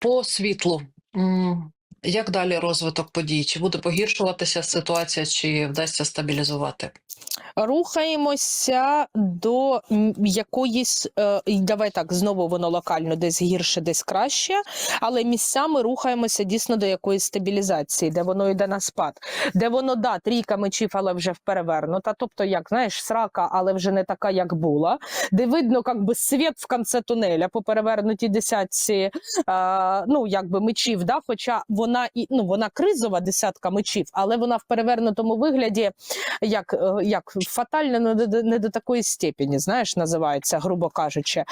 По світлу. Як далі розвиток подій? Чи буде погіршуватися ситуація, чи вдасться стабілізувати? Рухаємося до якоїсь, е, давай так, знову воно локально, десь гірше, десь краще, але місцями рухаємося дійсно до якоїсь стабілізації, де воно йде на спад, де воно да, трійка мечів, але вже вперевернута. Тобто, як знаєш, срака, але вже не така, як була. Де видно, як би світ в кінці тунеля по перевернутій десятці, е, ну якби мечів, да, хоча вона і ну вона кризова десятка мечів, але вона в перевернутому вигляді як, е, як фатально не до, такої степені, знаєш, називається, грубо кажучи.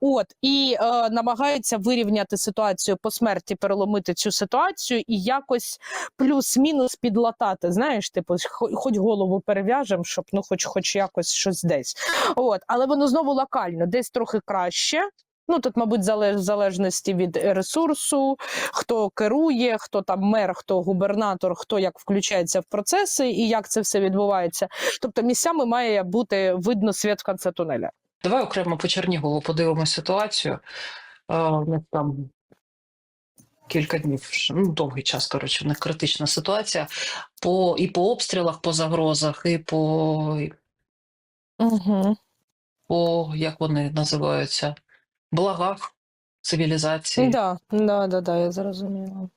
От і е, намагаються вирівняти ситуацію по смерті, переломити цю ситуацію і якось плюс-мінус підлатати. Знаєш, типу, хоч голову перев'яжемо, щоб ну, хоч, хоч якось щось десь. От, але воно знову локально, десь трохи краще. Ну тут, мабуть, залеж, залежності від ресурсу, хто керує, хто там мер, хто губернатор, хто як включається в процеси і як це все відбувається. Тобто місцями має бути видно світ в кінці тунеля. Давай окремо по Чернігову подивимося ситуацію. Е, там кілька днів, ну, довгий час, коротше, в них критична ситуація. По, і по обстрілах, по загрозах, і по, Угу. по як вони називаються, благах цивілізації. Да, да, да, да, я зрозуміла.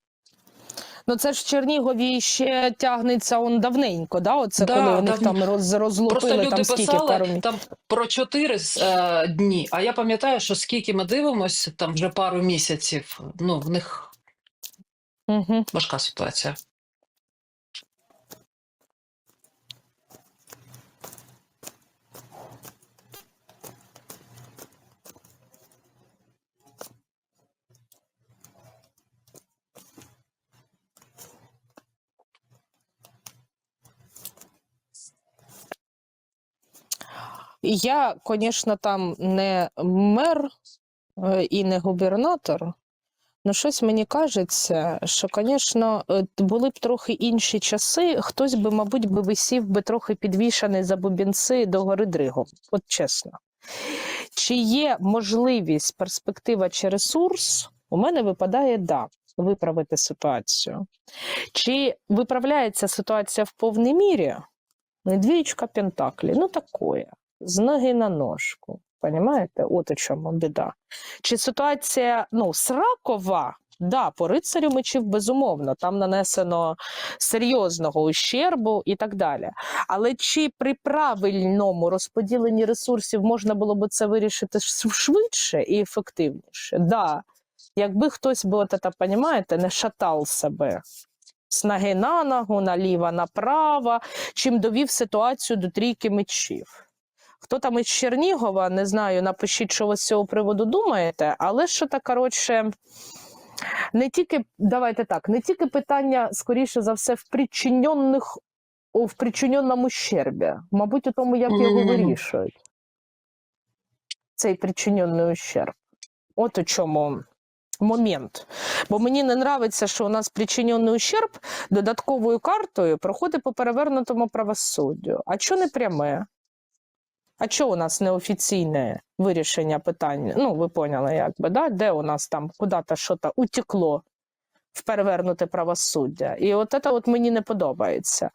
Ну це ж в Чернігові ще тягнеться он давненько, да? Оце Да, коли у них там роз, розлупили Просто люди там скільки писали пару мі- там про чотири е, дні. А я пам'ятаю, що скільки ми дивимося, там вже пару місяців. Ну, в них Угу. важка ситуація. Я, звісно, там не мер е, і не губернатор. Ну, щось мені кажеться, що, звісно, були б трохи інші часи, хтось би, мабуть, би висів би трохи підвішаний за бубінці до гори Дригом. От чесно. Чи є можливість, перспектива чи ресурс? У мене випадає да, виправити ситуацію. Чи виправляється ситуація в повній мірі? Двічка Пентаклі, ну такое, з ноги на ножку. Понимаєте? От у чому біда. Чи ситуація ну, сракова? Да, по рицарю мечів, безумовно, там нанесено серйозного ущербу і так далі. Але чи при правильному розподіленні ресурсів можна було б це вирішити швидше і ефективніше? Да. Якби хтось би, от це, понімаєте, не шатав себе з ноги на ногу, наліво, направо, чим довів ситуацію до трійки мечів. Хто там із Чернігова, не знаю, напишіть, що ви з цього приводу думаєте, але що так, коротше, не тільки, давайте так, не тільки питання, скоріше за все, в причиненних, в причиненому щербі. Мабуть, у тому, як його вирішують. Цей причинений ущерб. От у чому момент. Бо мені не нравиться, що у нас причинений ущерб додатковою картою проходить по перевернутому правосуддю. А що не пряме? А що у нас неофіційне вирішення питання? Ну, ви поняли, як би, да? де у нас там куди-то щось утекло в перевернуте правосуддя. І от це от мені не подобається.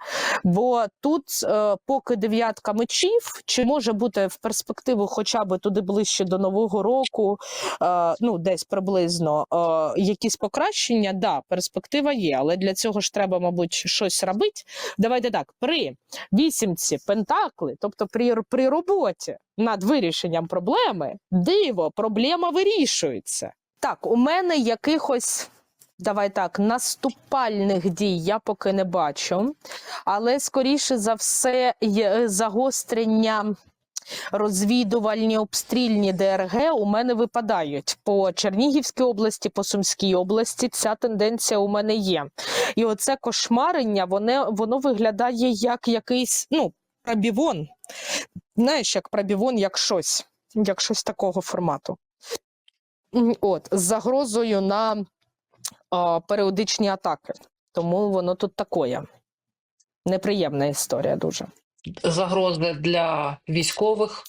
Бо тут, е, поки дев'ятка мечів, чи може бути в перспективу хоча б туди ближче до Нового року, е, ну десь приблизно е, якісь покращення, да, перспектива є, але для цього ж треба, мабуть, щось робити. Давайте так, при вісімці пентакли, тобто при, при роботі над вирішенням проблеми, диво, проблема вирішується. Так, у мене якихось. Давай так, наступальних дій я поки не бачу, але скоріше за все є загострення розвідувальні обстрільні ДРГ у мене випадають по Чернігівській області, по Сумській області. Ця тенденція у мене є. І оце кошмарення, воно, воно виглядає як якийсь ну, пробівон. Знаєш, як пробівон, як щось, як щось такого формату. От, з загрозою на а, періодичні атаки. Тому воно тут такое. Неприємна історія дуже. Загрози для військових,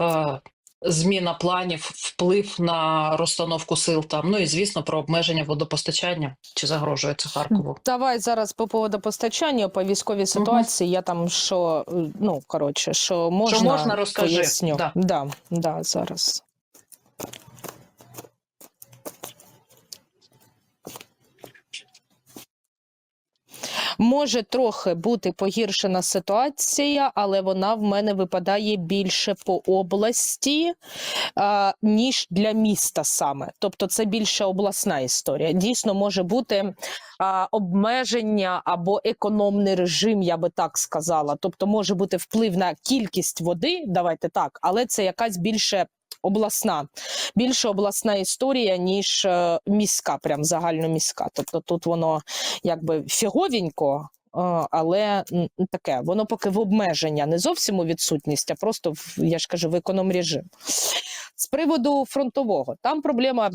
е, зміна планів, вплив на розстановку сил там. Ну і звісно про обмеження водопостачання. Чи загрожує це Харкову? Давай зараз по водопостачанню, по військовій ситуації. Я там що, ну коротше, що можна, можна, розкажи. поясню. Да. Да, да, зараз. Може трохи бути погіршена ситуація, але вона в мене випадає більше по області, а, ніж для міста саме. Тобто це більше обласна історія. Дійсно може бути а, обмеження або економний режим, я би так сказала. Тобто може бути вплив на кількість води, давайте так, але це якась більше. Обласна, більше обласна історія, ніж е, міська, прям загальноміська. Тобто тут воно якби фіговенько, е, але таке, воно поки в обмеження, не зовсім у відсутність, а просто в, я ж кажу, в економ-режим. З приводу фронтового, там проблема.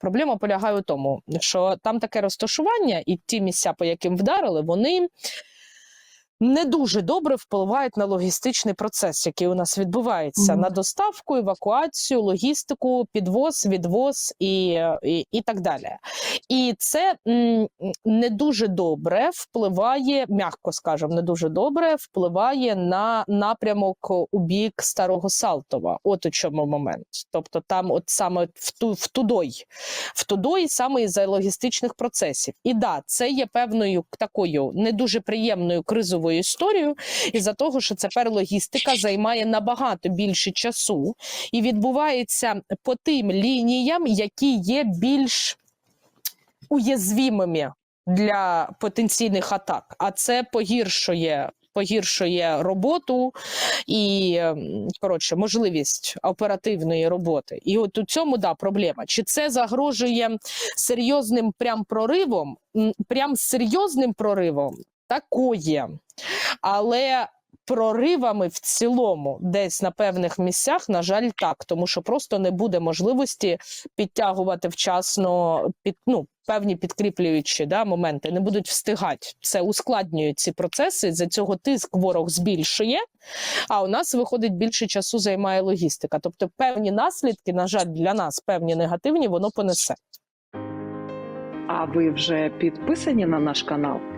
Проблема полягає у тому, що там таке розташування, і ті місця, по яким вдарили, вони не дуже добре впливають на логістичний процес, який у нас відбувається Мгм. на доставку, евакуацію, логістику, підвоз, відвоз і, і, і так далі. І це м, не дуже добре впливає, м'яко скажемо, не дуже добре впливає на напрямок у бік старого Салтова. От у чому момент. Тобто, там, от саме в ту в тудой, в тудой саме із-за логістичних процесів. І да, це є певною такою не дуже приємною кризовою історією, із-за того, що тепер логістика займає набагато більше часу і відбувається по тим лініям, які є більш уязвимими для потенційних атак, а це погіршує. Погіршує роботу і коротше можливість оперативної роботи. І от у цьому да проблема. Чи це загрожує серйозним прям проривом? Прям серйозним проривом такое. Але проривами в цілому, десь на певних місцях, на жаль, так, тому що просто не буде можливості підтягувати вчасно під ну. Певні підкріплюючі да, моменти не будуть встигати. Це ускладнює ці процеси. За цього тиск ворог збільшує, а у нас виходить більше часу займає логістика. Тобто певні наслідки, на жаль, для нас певні негативні, воно понесе. А ви вже підписані на наш канал?